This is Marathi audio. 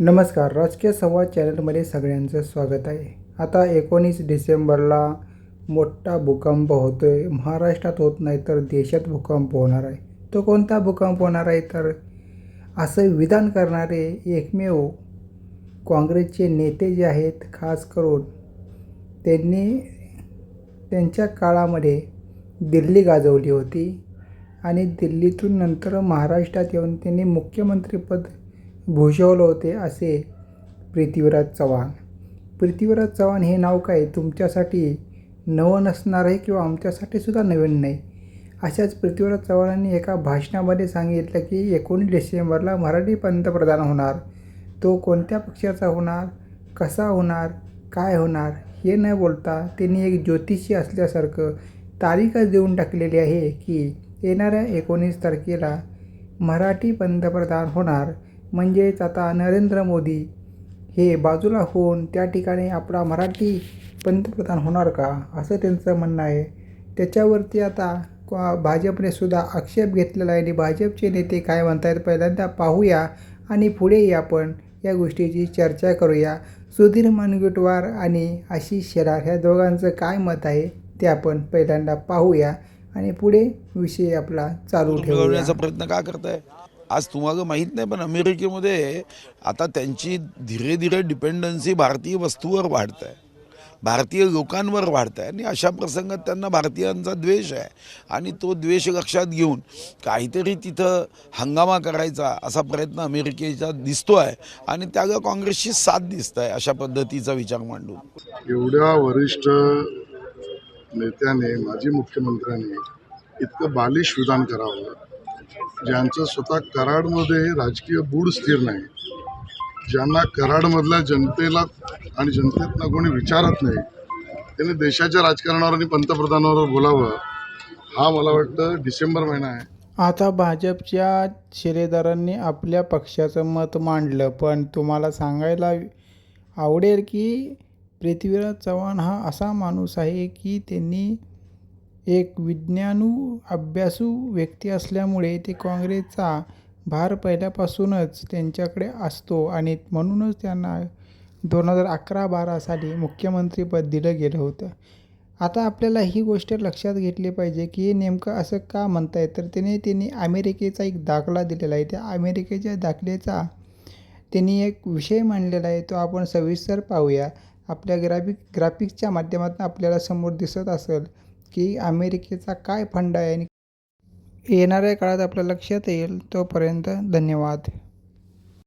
नमस्कार राजकीय संवाद चॅनलमध्ये सगळ्यांचं स्वागत आहे. आता एकोणीस डिसेंबरला मोठा भूकंप होतो आहे महाराष्ट्रात होत नाही तर देशात भूकंप होणार आहे. तो कोणता भूकंप होणार आहे तर असं विधान करणारे एकमेव काँग्रेसचे नेते जे आहेत खास करून त्यांनी त्यांच्या काळामध्ये दिल्ली गाजवली होती आणि दिल्लीतून नंतर महाराष्ट्रात येऊन त्यांनी मुख्यमंत्रीपद भूषवलं होते असे पृथ्वीराज चव्हाण. पृथ्वीराज चव्हाण हे नाव काय? तुमच्यासाठी नवं नसणार आहे किंवा आमच्यासाठी सुद्धा नवीन नाही. अशाच पृथ्वीराज चव्हाणांनी एका भाषणामध्ये सांगितलं की एकोणीस डिसेंबरला मराठी पंतप्रधान होणार. तो कोणत्या पक्षाचा होणार? कसा होणार? काय होणार? हे न बोलता त्यांनी एक ज्योतिषी असल्यासारखं तारीखच देऊन टाकलेली आहे की येणाऱ्या एकोणीस तारखेला मराठी पंतप्रधान होणार. म्हणजेच आता नरेंद्र मोदी हे बाजूला होऊन त्या ठिकाणी आपला मराठी पंतप्रधान होणार का? असं त्यांचं म्हणणं आहे. त्याच्यावरती आता क- भाजपने सुद्धा आक्षेप घेतलेला आहे. आणि भाजपचे नेते काय म्हणतायत पहिल्यांदा पाहूया आणि पुढेही आपण या गोष्टीची चर्चा करूया. सुधीर मुनगंटीवार आणि आशिष शेलार ह्या दोघांचं काय मत आहे ते आपण पहिल्यांदा पाहूया. आणि पुढे विषय आपला चालू ठेवूया. मिळवण्याचा प्रयत्न का करताय? आज तुम्हाला माहीत नाही पण अमेरिकेमध्ये आता त्यांची धीरे धीरे डिपेंडन्सी भारतीय वस्तूवर वाढत आहे भारतीय लोकांवर वाढत आहे आणि अशा प्रसंगात त्यांना भारतीयांचा द्वेष आहे आणि तो द्वेष लक्षात घेऊन काहीतरी तिथं हंगामा करायचा असा प्रयत्न अमेरिकेचा दिसतो आहे आणि त्याला काँग्रेसची साथ दिसत आहे अशा पद्धतीचा विचार मांडून. एवढ्या वरिष्ठ नेत्याने माजी मुख्यमंत्र्यांनी इतकं बालिश विधान करावं ज्यांचं स्वतः कराडमध्ये राजकीय बूड स्थिर नाही ज्यांना कराडमधल्या जनतेला आणि जनतेतनं कोणी विचारत नाही त्यांनी देशाच्या राजकारणावर आणि पंतप्रधानावर बोलावं हा मला वाटतं डिसेंबर महिना आहे. आता भाजपच्या शिरेदारांनी आपल्या पक्षाचं मत मांडलं पण तुम्हाला सांगायला आवडेल की पृथ्वीराज चव्हाण हा असा माणूस आहे की त्यांनी एक विज्ञानू अभ्यासू व्यक्ती असल्यामुळे ते काँग्रेसचा भार पहिल्यापासूनच त्यांच्याकडे असतो आणि म्हणूनच त्यांना दोन हजार अकरा बारा साली मुख्यमंत्रीपद दिलं गेलं होतं. आता आपल्याला ही गोष्ट लक्षात घेतली पाहिजे की हे नेमकं असं का म्हणताय तर त्याने त्यांनी अमेरिकेचा एक दाखला दिलेला आहे. त्या अमेरिकेच्या दाखल्याचा त्यांनी एक विषय मांडलेला आहे. तो आपण सविस्तर पाहूया. आपल्या ग्राफिक ग्राफिक्सच्या माध्यमातून आपल्याला समोर दिसत असेल. की अमेरिकेचा काय फंड आहे आणि येणाऱ्या काळात आपल्या लक्षात येईल तोपर्यंत धन्यवाद.